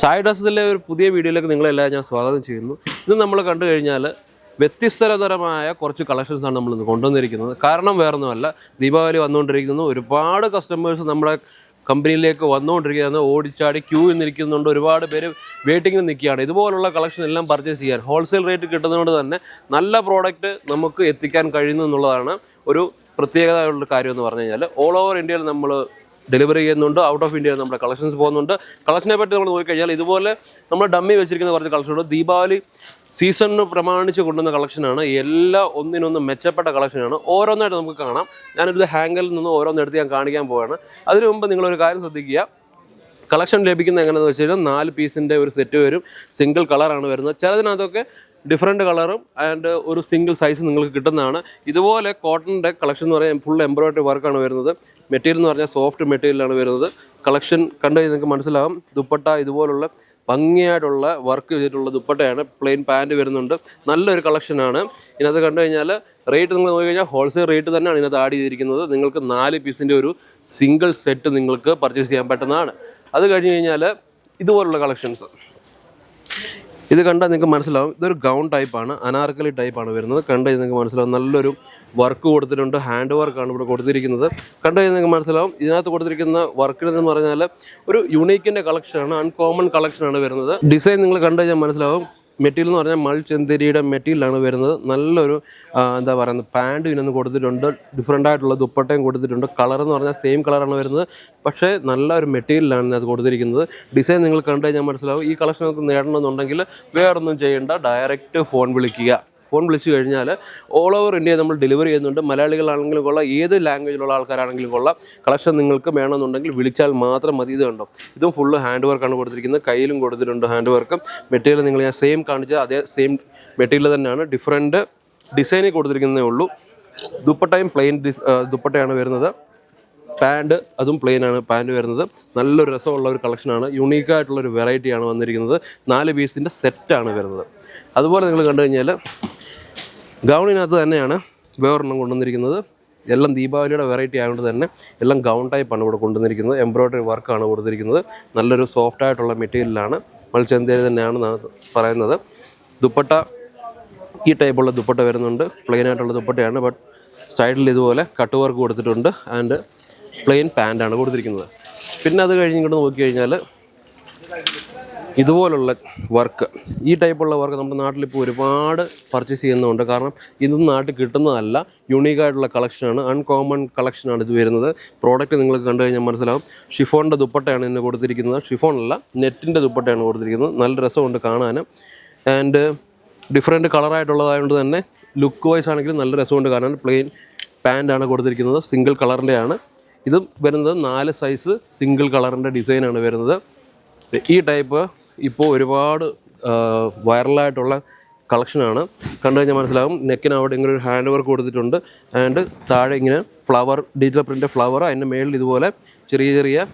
Side ഹസലിലെ ഒരു പുതിയ വീഡിയോയിലേക്ക് നിങ്ങളെല്ലാം ഞാൻ സ്വാഗതം ചെയ്യുന്നു. ഇത് നമ്മൾ കണ്ടു കഴിഞ്ഞാൽ വ്യത്യസ്തതരമായ കുറച്ച് കളക്ഷൻസാണ് നമ്മൾ ഇന്ന് കൊണ്ടുവന്നിരിക്കുന്നത്. കാരണം വേറൊന്നുമല്ല ദീപാവലി വന്നുകൊണ്ടിരിക്കുന്നു. ഒരുപാട് കസ്റ്റമേഴ്സ് നമ്മുടെ കമ്പനിയിലേക്ക് വന്നുകൊണ്ടിരിക്കുകയാണ്. ഓടിച്ചാടി ക്യൂ നിൽക്കുന്നുണ്ട്. ഒരുപാട് പേര് വെയിറ്റിംഗിൽ നിൽക്കുകയാണ്. ഇതുപോലുള്ള കളക്ഷൻ എല്ലാം പർച്ചേസ് ചെയ്യാൻ ഹോൾസെയിൽ റേറ്റ് കിട്ടുന്നതുകൊണ്ട് തന്നെ നല്ല പ്രോഡക്റ്റ് നമുക്ക് എത്തിക്കാൻ കഴിയുന്നു എന്നുള്ളതാണ് ഒരു പ്രത്യേകതയുള്ള കാര്യം എന്ന് പറഞ്ഞു കഴിഞ്ഞാൽ ഓൾ ഓവർ ഇന്ത്യയിൽ നമ്മൾ ഡെലിവറി ചെയ്യുന്നുണ്ട്. ഔട്ട് ഓഫ് ഇന്ത്യ നമ്മുടെ കളക്ഷൻസ് പോകുന്നുണ്ട്. കളക്ഷനെ പറ്റി നമ്മൾ നോക്കിക്കഴിഞ്ഞാൽ ഇതുപോലെ നമ്മൾ ഡമ്മി വെച്ചിരിക്കുന്ന കുറച്ച് കളക്ഷനുണ്ട് ദീപാവലി സീസണിന് പ്രമാണിച്ച് കൊണ്ടുവന്ന കളക്ഷനാണ് എല്ലാ ഒന്നിനൊന്ന് മെച്ചപ്പെട്ട കളക്ഷനാണ് ഓരോന്നായിട്ട് നമുക്ക് കാണാം. ഞാനൊരു ഹാങ്കലിൽ നിന്ന് ഓരോന്നെടുത്ത് ഞാൻ കാണിക്കാൻ പോവുകയാണ് അതിനു മുമ്പ് നിങ്ങളൊരു കാര്യം ശ്രദ്ധിക്കുക. കളക്ഷൻ ലഭിക്കുന്നത് എങ്ങനെയാണെന്ന് വെച്ച് കഴിഞ്ഞാൽ നാല് പീസിന്റെ ഒരു സെറ്റ് വരും. സിംഗിൾ കളറാണ് വരുന്നത്. ചിലതിനകത്തൊക്കെ ഡിഫറെന്റ് കളറും ആൻഡ് ഒരു സിംഗിൾ സൈസ് നിങ്ങൾക്ക് കിട്ടുന്നതാണ്. ഇതുപോലെ കോട്ടണിന്റെ കളക്ഷൻ എന്ന് പറയാൻ ഫുൾ എംബ്രോയിഡറി വർക്കാണ് വരുന്നത്. മെറ്റീരിയൽ എന്ന് പറഞ്ഞാൽ സോഫ്റ്റ് മെറ്റീരിയലാണ് വരുന്നത്. കളക്ഷൻ കണ്ടു കഴിഞ്ഞാൽ നിങ്ങൾക്ക് മനസ്സിലാവും. ദുപ്പട്ട ഇതുപോലുള്ള ഭംഗിയായിട്ടുള്ള വർക്ക് ചെയ്തിട്ടുള്ള ദുപ്പട്ടയാണ്. പ്ലെയിൻ പാന്റ് വരുന്നുണ്ട്. നല്ലൊരു കളക്ഷനാണ് ഇതിനകത്ത് കണ്ടു കഴിഞ്ഞാൽ റേറ്റ് നിങ്ങൾ നോക്കി കഴിഞ്ഞാൽ ഹോൾസെയിൽ റേറ്റ് തന്നെയാണ് ഇതിനകത്ത് ആഡ് ചെയ്തിരിക്കുന്നത്. നിങ്ങൾക്ക് നാല് പീസിന്റെ ഒരു സിംഗിൾ സെറ്റ് നിങ്ങൾക്ക് പർച്ചേസ് ചെയ്യാൻ പറ്റുന്നതാണ്. അത് കഴിഞ്ഞ് കഴിഞ്ഞാൽ ഇതുപോലുള്ള കളക്ഷൻസ് ഇത് കണ്ടാൽ നിങ്ങൾക്ക് മനസ്സിലാവും. ഇതൊരു ഗൗൺ ടൈപ്പാണ് അനാർക്കലി ടൈപ്പാണ് വരുന്നത്. കണ്ടു നിങ്ങൾക്ക് മനസ്സിലാവും. നല്ലൊരു വർക്ക് കൊടുത്തിട്ടുണ്ട് ഹാൻഡ് വർക്കാണ് ഇവിടെ കൊടുത്തിരിക്കുന്നത്. കണ്ടു നിങ്ങൾക്ക് മനസ്സിലാവും. ഇതിനകത്ത് കൊടുത്തിരിക്കുന്ന വർക്കിനെന്ന് പറഞ്ഞാൽ ഒരു യുണീക്കിന്റെ കളക്ഷനാണ് അൺകോമൺ കളക്ഷനാണ് വരുന്നത്. ഡിസൈൻ നിങ്ങൾ കണ്ടു കഴിഞ്ഞാൽ മനസ്സിലാവും. മെറ്റീരിയൽ എന്ന് പറഞ്ഞാൽ മൾചെന്തിരിയുടെ മെറ്റീരിയലാണ് വരുന്നത്. നല്ലൊരു എന്താ പറയുന്നത് പാന്റും ഇതിനൊന്ന് കൊടുത്തിട്ടുണ്ട്. ഡിഫറെന്റ് ആയിട്ടുള്ള ദുപ്പട്ടയും കൊടുത്തിട്ടുണ്ട്. കളർ എന്ന് പറഞ്ഞാൽ സെയിം കളറാണ് വരുന്നത്. പക്ഷേ നല്ല ഒരു മെറ്റീരിയലാണ് ഇതിനകത്ത് കൊടുത്തിരിക്കുന്നത്. ഡിസൈൻ നിങ്ങൾ കണ്ടു കഴിഞ്ഞാൽ മനസ്സിലാവും. ഈ കളക്ഷൻ നേടണമെന്നുണ്ടെങ്കിൽ വേറൊന്നും ചെയ്യേണ്ട. ഡയറക്റ്റ് ഫോൺ വിളിക്കുക. ഫോൺ വിളിച്ചു കഴിഞ്ഞാൽ ഓൾ ഓവർ ഇന്ത്യ നമ്മൾ ഡെലിവറി ചെയ്യുന്നുണ്ട്. മലയാളികളാണെങ്കിലും കൊള്ളാം ഏത് ലാംഗ്വേജിലുള്ള ആൾക്കാരാണെങ്കിലും കൊള്ളാം. കളക്ഷൻ നിങ്ങൾക്ക് വേണമെന്നുണ്ടെങ്കിൽ വിളിച്ചാൽ മാത്രം മതി ഇത് കണ്ടോ? ഇതും ഫുള്ള് ഹാൻഡ് വർക്കാണ് കൊടുത്തിരിക്കുന്നത്. കയ്യിലും കൊടുത്തിട്ടുണ്ട് ഹാൻഡ് വർക്ക് മെറ്റീരിയൽ നിങ്ങൾ ഞാൻ സെയിം കാണിച്ച അതേ സെയിം മെറ്റീരിയൽ തന്നെയാണ്. ഡിഫറെന്റ് ഡിസൈനിൽ കൊടുത്തിരിക്കുന്നതേ ഉള്ളൂ. ദുപ്പട്ടയും പ്ലെയിൻ ഡിസ് ദുപ്പട്ടയാണ് വരുന്നത്. പാന്റ് അതും പ്ലെയിൻ ആണ് പാന്റ് വരുന്നത്. നല്ലൊരു രസമുള്ള ഒരു കളക്ഷനാണ് യുണീക്കായിട്ടുള്ളൊരു വെറൈറ്റിയാണ് വന്നിരിക്കുന്നത്. നാല് പീസിന്റെ സെറ്റാണ് വരുന്നത്. അതുപോലെ നിങ്ങൾ കണ്ടു കഴിഞ്ഞാൽ ഗൗണിനകത്ത് തന്നെയാണ് വേറൊരെണ്ണം കൊണ്ടുവന്നിരിക്കുന്നത്. എല്ലാം ദീപാവലിയുടെ വെറൈറ്റി ആയതുകൊണ്ട് തന്നെ എല്ലാം ഗൗൺ ടൈപ്പാണ് ഇവിടെ കൊണ്ടുവന്നിരിക്കുന്നത്. എംബ്രോയ്ഡറി വർക്കാണ് കൊടുത്തിരിക്കുന്നത്. നല്ലൊരു സോഫ്റ്റ് ആയിട്ടുള്ള മെറ്റീരിയലാണ് മത്സ്യന്തേരി തന്നെയാണ് പറയുന്നത്. ദുപ്പട്ട ഈ ടൈപ്പുള്ള ദുപ്പട്ട വരുന്നുണ്ട്. പ്ലെയിൻ ആയിട്ടുള്ള ദുപ്പട്ടയാണ് ബട്ട് സൈഡിൽ ഇതുപോലെ കട്ട് വർക്ക് കൊടുത്തിട്ടുണ്ട്. ആൻഡ് പ്ലെയിൻ പാന്റാണ് കൊടുത്തിരിക്കുന്നത്. പിന്നെ അത് കഴിഞ്ഞിട്ട് നോക്കി നോക്കിക്കഴിഞ്ഞാൽ ഇതുപോലുള്ള വർക്ക് ഈ ടൈപ്പുള്ള വർക്ക് നമ്മുടെ നാട്ടിൽ ഇപ്പോൾ ഒരുപാട് പർച്ചേസ് ചെയ്യുന്നുണ്ട്. കാരണം ഇതൊന്നും നാട്ടിൽ കിട്ടുന്നതല്ല യുണീക്കായിട്ടുള്ള കളക്ഷനാണ് അൺകോമൺ കളക്ഷനാണ് ഇത് വരുന്നത്. പ്രോഡക്റ്റ് നിങ്ങൾ കണ്ടു കഴിഞ്ഞാൽ മനസ്സിലാവും. ഷിഫോണിന്റെ ദുപ്പട്ടയാണ് ഇന്ന് കൊടുത്തിരിക്കുന്നത്. ഷിഫോണല്ല നെറ്റിന്റെ ദുപ്പട്ടയാണ് കൊടുത്തിരിക്കുന്നത്. നല്ല രസമുണ്ട് കാണാനും. ആൻഡ് ഡിഫറെന്റ് കളറായിട്ടുള്ളതായതുകൊണ്ട് തന്നെ ലുക്ക് വൈസ് ആണെങ്കിലും നല്ല രസമുണ്ട് കാണാൻ പ്ലെയിൻ പാന്റാണ് കൊടുത്തിരിക്കുന്നത്. സിംഗിൾ കളറിന്റെയാണ് ഇതും വരുന്നത് നാല് സൈസ് സിംഗിൾ കളറിന്റെ ഡിസൈനാണ് വരുന്നത്. ഈ ടൈപ്പ് ഇപ്പോൾ ഒരുപാട് വൈറലായിട്ടുള്ള കളക്ഷനാണ്. കണ്ടു കഴിഞ്ഞാൽ മനസ്സിലാകും നെക്കിന് അവിടെ ഇങ്ങനെ ഒരു ഹാൻഡ് വർക്ക് കൊടുത്തിട്ടുണ്ട്. ആൻഡ് താഴെ ഇങ്ങനെ ഫ്ലവർ ഡിജിറ്റൽ പ്രിന്റ് ഫ്ലവർ അതിന്റെ മേളിൽ ഇതുപോലെ ചെറിയ ചെറിയ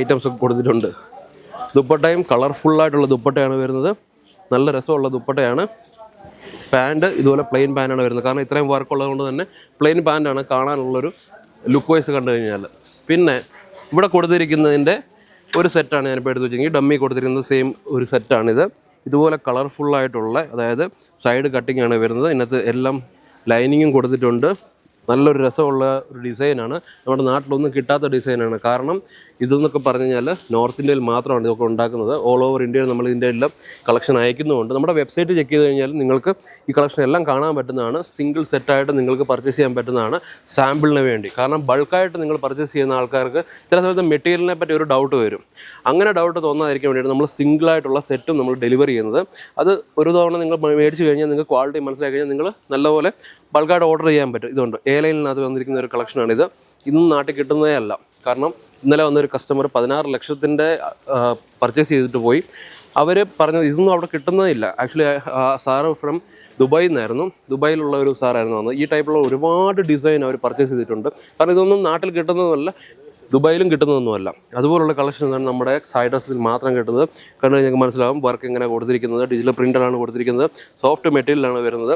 ഐറ്റംസ് ഒക്കെ കൊടുത്തിട്ടുണ്ട്. ദുപ്പട്ടയും കളർഫുള്ളായിട്ടുള്ള ദുപ്പട്ടയാണ് വരുന്നത്. നല്ല രസമുള്ള ദുപ്പട്ടയാണ്. പാന്റ് ഇതുപോലെ പ്ലെയിൻ പാന്റാണ് വരുന്നത്. കാരണം ഇത്രയും വർക്ക് ഉള്ളതുകൊണ്ട് തന്നെ പ്ലെയിൻ പാന്റാണ് കാണാനുള്ളൊരു ലുക്ക് വൈസ് കണ്ടു കഴിഞ്ഞാൽ പിന്നെ ഇവിടെ കൊടുത്തിരിക്കുന്നതിന്റെ ഒരു സെറ്റാണ് ഞാനിപ്പോൾ എടുത്ത് വെച്ചിരിക്കുന്നത്. ഡമ്മി കൊടുത്തിരിക്കുന്നത് സെയിം ഒരു സെറ്റാണിത് ഇതുപോലെ കളർഫുള്ളായിട്ടുള്ള അതായത് സൈഡ് കട്ടിങ്ങാണ് വരുന്നത്. ഇതിനകത്ത് എല്ലാം ലൈനിങ്ങും കൊടുത്തിട്ടുണ്ട്. നല്ലൊരു രസമുള്ള ഒരു ഡിസൈനാണ്. നമ്മുടെ നാട്ടിലൊന്നും കിട്ടാത്ത ഡിസൈനാണ്. കാരണം ഇതെന്നൊക്കെ പറഞ്ഞു കഴിഞ്ഞാൽ നോർത്ത് ഇന്ത്യയിൽ മാത്രമാണ് ഇതൊക്കെ ഉണ്ടാക്കുന്നത്. ഓൾ ഓവർ ഇന്ത്യയിൽ നമ്മൾ ഇതിന്റെ എല്ലാം കളക്ഷൻ അയക്കുന്നുമുണ്ട്. നമ്മുടെ വെബ്സൈറ്റ് ചെക്ക് ചെയ്ത് കഴിഞ്ഞാൽ നിങ്ങൾക്ക് ഈ കളക്ഷൻ എല്ലാം കാണാൻ പറ്റുന്നതാണ്. സിംഗിൾ സെറ്റായിട്ട് നിങ്ങൾക്ക് പർച്ചേസ് ചെയ്യാൻ പറ്റുന്നതാണ് സാമ്പിളിന് വേണ്ടി. കാരണം ബൾക്കായിട്ട് നിങ്ങൾ പർച്ചേസ് ചെയ്യുന്ന ആൾക്കാർക്ക് ചില സമയത്ത് മെറ്റീരിയലിനെ പറ്റി ഒരു ഡൗട്ട് വരും. അങ്ങനെ ഡൗട്ട് തോന്നാതിരിക്കാൻ വേണ്ടിയിട്ട് നമ്മൾ സിംഗിൾ ആയിട്ടുള്ള സെറ്റും നമ്മൾ ഡെലിവറി ചെയ്യുന്നത്. അത് ഒരു തവണ നിങ്ങൾ മേടിച്ച് കഴിഞ്ഞാൽ നിങ്ങൾക്ക് ക്വാളിറ്റി മനസ്സിലാക്കി കഴിഞ്ഞാൽ നിങ്ങൾ നല്ലപോലെ ബൾക്കായിട്ട് ഓർഡർ ചെയ്യാൻ പറ്റും. ഇതുണ്ട്. എ ലൈനിനകത്ത് വന്നിരിക്കുന്ന ഒരു കളക്ഷനാണിത്. ഇന്നും നാട്ടിൽ കിട്ടുന്നതേ അല്ല കാരണം ഇന്നലെ വന്നൊരു കസ്റ്റമർ പതിനാറ് ലക്ഷത്തിന്റെ പർച്ചേസ് ചെയ്തിട്ട് പോയി. അവർ പറഞ്ഞത് ഇതൊന്നും അവിടെ കിട്ടുന്നതില്ല. ആക്ച്വലി സാറ് ഫ്രം ദുബായിൽ നിന്നായിരുന്നു. ദുബായിലുള്ള ഒരു സാറായിരുന്നു വന്നത് ഈ ടൈപ്പുള്ള ഒരുപാട് ഡിസൈൻ അവർ പർച്ചേസ് ചെയ്തിട്ടുണ്ട്. കാരണം ഇതൊന്നും നാട്ടിൽ കിട്ടുന്നതല്ല ദുബായിലും കിട്ടുന്നതൊന്നുമല്ല. അതുപോലുള്ള കളക്ഷനാണ് നമ്മുടെ സൈഡസിൽ മാത്രം കിട്ടുന്നത്. കണ്ടു കഴിഞ്ഞാൽ നിങ്ങൾക്ക് മനസ്സിലാവും വർക്ക് എങ്ങനെ കൊടുത്തിരിക്കുന്നത്. ഡിജിറ്റൽ പ്രിന്ററാണ് കൊടുത്തിരിക്കുന്നത്. സോഫ്റ്റ് മെറ്റീരിയലാണ് വരുന്നത്.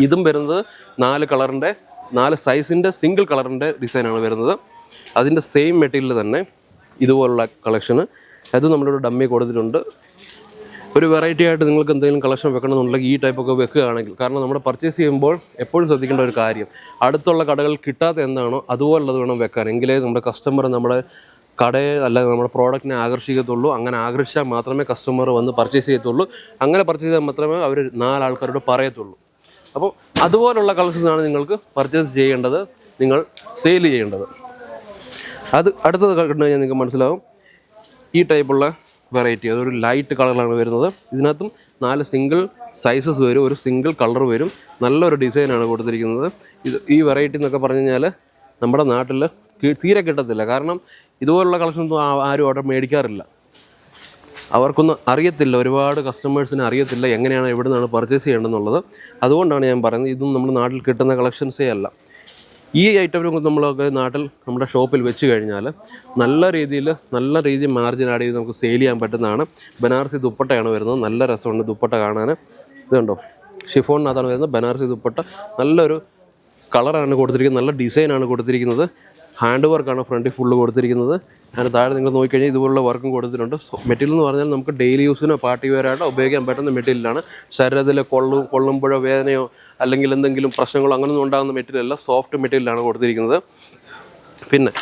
ഇതും വരുന്നത് നാല് കളറിന്റെ നാല് സൈസിന്റെ സിംഗിൾ കളറിന്റെ ഡിസൈനാണ് വരുന്നത്. അതിന്റെ സെയിം മെറ്റീരിയൽ തന്നെ ഇതുപോലുള്ള കളക്ഷന് അത് നമ്മളൊരു ഡമ്മി കൊടുത്തിട്ടുണ്ട്. ഒരു വെറൈറ്റി ആയിട്ട് നിങ്ങൾക്ക് എന്തെങ്കിലും കളക്ഷൻ വെക്കണമെന്നുണ്ടെങ്കിൽ ഈ ടൈപ്പൊക്കെ വെക്കുകയാണെങ്കിൽ കാരണം നമ്മൾ പർച്ചേസ് ചെയ്യുമ്പോൾ എപ്പോഴും ശ്രദ്ധിക്കേണ്ട ഒരു കാര്യം. അടുത്തുള്ള കടകൾ കിട്ടാത്ത എന്താണോ അതുപോലുള്ളത് വേണം വെക്കാൻ. എങ്കിലേ നമ്മുടെ കസ്റ്റമർ നമ്മുടെ കടയെ അല്ല നമ്മുടെ പ്രോഡക്റ്റിനെ ആകർഷിക്കത്തുള്ളൂ. അങ്ങനെ ആകർഷിച്ചാൽ മാത്രമേ കസ്റ്റമർ വന്ന് പർച്ചേസ് ചെയ്യത്തുള്ളൂ. അങ്ങനെ പർച്ചേസ് ചെയ്താൽ മാത്രമേ അവർ നാലാൾക്കാരോട് പറയത്തുള്ളൂ. അപ്പോൾ അതുപോലുള്ള കളക്ഷൻസാണ് നിങ്ങൾക്ക് പർച്ചേസ് ചെയ്യേണ്ടത് നിങ്ങൾ സെയിൽ ചെയ്യേണ്ടത്. അത് അടുത്തത് കണ്ടു കഴിഞ്ഞാൽ നിങ്ങൾക്ക് മനസ്സിലാവും. ഈ ടൈപ്പുള്ള വെറൈറ്റി അതൊരു ലൈറ്റ് കളറിലാണ് വരുന്നത്. ഇതിനകത്തും നാല് സിംഗിൾ സൈസസ് വരും. ഒരു സിംഗിൾ കളർ വരും. നല്ലൊരു ഡിസൈനാണ് കൊടുത്തിരിക്കുന്നത്. ഇത് ഈ വെറൈറ്റി എന്നൊക്കെ പറഞ്ഞു കഴിഞ്ഞാൽ നമ്മുടെ നാട്ടിൽ തീരെ കിട്ടത്തില്ല. കാരണം ഇതുപോലുള്ള കളക്ഷൻസ് ആരും അവിടെ മേടിക്കാറില്ല. അവർക്കൊന്നും അറിയത്തില്ല ഒരുപാട് കസ്റ്റമേഴ്സിന് അറിയത്തില്ല എങ്ങനെയാണ് എവിടെ നിന്നാണ് പർച്ചേസ് ചെയ്യേണ്ടതെന്നുള്ളത്. അതുകൊണ്ടാണ് ഞാൻ പറയുന്നത് ഇതും നമ്മുടെ നാട്ടിൽ കിട്ടുന്ന കളക്ഷൻസേ അല്ല. ഈ ഐറ്റം നമ്മളൊക്കെ നാട്ടിൽ നമ്മുടെ ഷോപ്പിൽ വെച്ച് കഴിഞ്ഞാൽ നല്ല രീതിയിൽ നല്ല രീതിയിൽ മാർജിൻ ആഡ് ചെയ്ത് നമുക്ക് സെയിൽ ചെയ്യാൻ പറ്റുന്നതാണ്. ബനാറസി ദുപ്പട്ടയാണ് വരുന്നത് നല്ല രസമുണ്ട് ദുപ്പട്ട കാണാൻ. ഇതുണ്ടോ? ഷിഫോണിനകത്താണ് വരുന്നത്. ബനാറസി ദുപ്പട്ട നല്ലൊരു കളറാണ് കൊടുത്തിരിക്കുന്നത് നല്ല ഡിസൈനാണ് കൊടുത്തിരിക്കുന്നത്. ഹാൻഡ് വർക്കാണ് ഫ്രണ്ടിൽ ഫുള്ള് കൊടുത്തിരിക്കുന്നത്. അതിന് താഴെ നിങ്ങൾ നോക്കിക്കഴിഞ്ഞാൽ ഇതുപോലുള്ള വർക്കും കൊടുത്തിട്ടുണ്ട്. സോ മെറ്റീരിയൽ എന്ന് പറഞ്ഞാൽ നമുക്ക് ഡെയിലി യൂസിനോ പാർട്ടി വെയറായിട്ടോ ഉപയോഗിക്കാൻ പറ്റുന്ന മെറ്റീരിയലാണ് ശരീരത്തിലെ കൊള്ളും കൊള്ളുമ്പോഴോ വേദനയോ അല്ലെങ്കിൽ എന്തെങ്കിലും പ്രശ്നങ്ങളോ അങ്ങനെയൊന്നും ഉണ്ടാകുന്ന മെറ്റീരിയൽ അല്ല സോഫ്റ്റ് മെറ്റീരിയലാണ് കൊടുത്തിരിക്കുന്നത്. പിന്നെ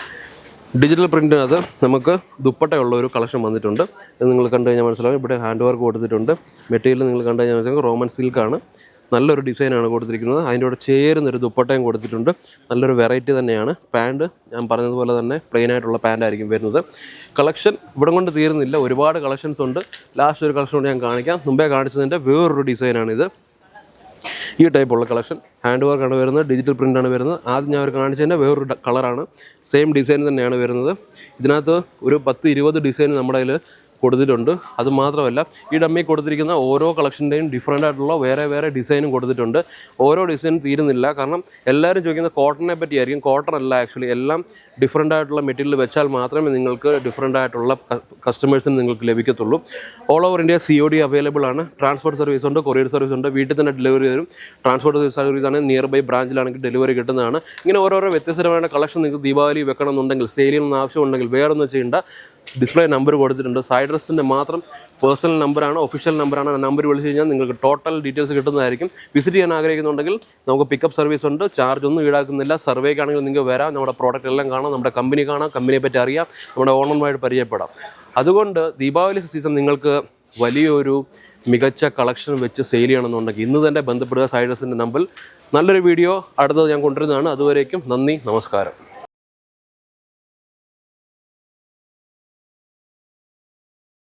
ഡിജിറ്റൽ പ്രിന്റിനകത്ത് നമുക്ക് ദുപ്പട്ടയുള്ള ഒരു കളക്ഷൻ വന്നിട്ടുണ്ട്. ഇത് നിങ്ങൾ കണ്ടു കഴിഞ്ഞാൽ മനസ്സിലാവും. ഇവിടെ ഹാൻഡ് വർക്ക് കൊടുത്തിട്ടുണ്ട് മെറ്റീരിയൽ നിങ്ങൾ കണ്ടു കഴിഞ്ഞാൽ മനസ്സിലാവും റോമൻ സിൽക്കാണ് നല്ലൊരു ഡിസൈനാണ് കൊടുത്തിരിക്കുന്നത്. അതിന്റെ കൂടെ ചേരുന്നൊരു ദുപ്പട്ടയും കൊടുത്തിട്ടുണ്ട്. നല്ലൊരു വെറൈറ്റി തന്നെയാണ്. പാന്റ് ഞാൻ പറഞ്ഞതുപോലെ തന്നെ പ്ലെയിൻ ആയിട്ടുള്ള പാന്റ് ആയിരിക്കും വരുന്നത്. കളക്ഷൻ ഇവിടെ കൊണ്ട് തീരുന്നില്ല. ഒരുപാട് കളക്ഷൻസ് ഉണ്ട്. ലാസ്റ്റ് ഒരു കളക്ഷൻ കൊണ്ട് ഞാൻ കാണിക്കാം. മുമ്പേ കാണിച്ചതിന്റെ വേറൊരു ഡിസൈനാണിത്. ഈ ടൈപ്പുള്ള കളക്ഷൻ. ഹാൻഡ് വർക്കാണ് വരുന്നത് ഡിജിറ്റൽ പ്രിന്റാണ് വരുന്നത്. ആദ്യം ഞാൻ അവർ കാണിച്ചതിന്റെ വേറൊരു കളറാണ് സെയിം ഡിസൈൻ തന്നെയാണ് വരുന്നത്. ഇതിനകത്ത് ഒരു പത്ത് ഇരുപത് ഡിസൈൻ നമ്മുടെ കയ്യിൽ കൊടുത്തിട്ടുണ്ട്. അത് മാത്രമല്ല ഈ ഡമ്മി കൊടുത്തിരിക്കുന്ന ഓരോ കളക്ഷന്റെയും ഡിഫറെന്റ് ആയിട്ടുള്ള വേറെ വേറെ ഡിസൈനും കൊടുത്തിട്ടുണ്ട്. ഓരോ ഡിസൈനും തീരുന്നില്ല. കാരണം എല്ലാവരും ചോദിക്കുന്ന കോട്ടനെ പറ്റിയായിരിക്കും കോട്ടൺ അല്ല ആക്ച്വലി എല്ലാം ഡിഫറെന്റ് ആയിട്ടുള്ള മെറ്റീരിയൽ വെച്ചാൽ മാത്രമേ നിങ്ങൾക്ക് ഡിഫറെന്റ് ആയിട്ടുള്ള കസ്റ്റമേഴ്സിന് നിങ്ങൾക്ക് ലഭിക്കത്തുള്ളൂ. All over India C O D available ആണ്. ട്രാൻസ്പോർട്ട് സർവീസ് ഉണ്ട് കൊറിയർ സർവീസ് ഉണ്ട്. വീട്ടിൽ തന്നെ ഡെലിവറി തരും. ട്രാൻസ്പോർട്ട് സർവീസ് ആണ് നിയർ ബൈ ബ്രാഞ്ചിലാണെങ്കിൽ ഡെലിവറി കിട്ടുന്നതാണ്. ഇങ്ങനെ ഓരോരോ വ്യത്യസ്തമായ കളക്ഷൻ നിങ്ങൾക്ക് ദീപാവലി വെക്കണം എന്നുണ്ടെങ്കിൽ നിന്ന് ആവശ്യമുണ്ടെങ്കിൽ വേറൊന്നും ചെയ്യേണ്ട. ഡിസ്പ്ലേ നമ്പർ കൊടുത്തിട്ടുണ്ട്. സൈഡ് ഡ്രസ്സിന്റെ മാത്രം പേഴ്സണൽ നമ്പറാണ് ഒഫീഷ്യൽ നമ്പറാണ് ആ നമ്പർ വിളിച്ച് കഴിഞ്ഞാൽ നിങ്ങൾക്ക് ടോട്ടൽ ഡീറ്റെയിൽസ് കിട്ടുന്നതായിരിക്കും. വിസിറ്റ് ചെയ്യാൻ ആഗ്രഹിക്കുന്നുണ്ടെങ്കിൽ നമുക്ക് പിക്കപ്പ് സർവീസ് ഉണ്ട്. ചാർജ് ഒന്നും ഈടാക്കുന്നില്ല. സർവേക്കാണെങ്കിൽ നിങ്ങൾക്ക് വരാം. നമ്മുടെ പ്രോഡക്റ്റ് എല്ലാം കാണാം. നമ്മുടെ കമ്പനി കാണാം. കമ്പനിയെ പറ്റി അറിയാം. നമ്മുടെ ഓണറുമായിട്ട് പരിചയപ്പെടാം. അതുകൊണ്ട് ദീപാവലി സീസൺ നിങ്ങൾക്ക് വലിയൊരു മികച്ച കളക്ഷൻ വെച്ച് സെയിൽ ചെയ്യണമെന്നുണ്ടെങ്കിൽ ഇന്ന് തന്നെ ബന്ധപ്പെടുക. സൈഡസിന്റെ നമ്പറിൽ നല്ലൊരു വീഡിയോ അടുത്തത് ഞാൻ കൊണ്ടുവരുന്നതാണ്. അതുവരേക്കും നന്ദി നമസ്കാരം.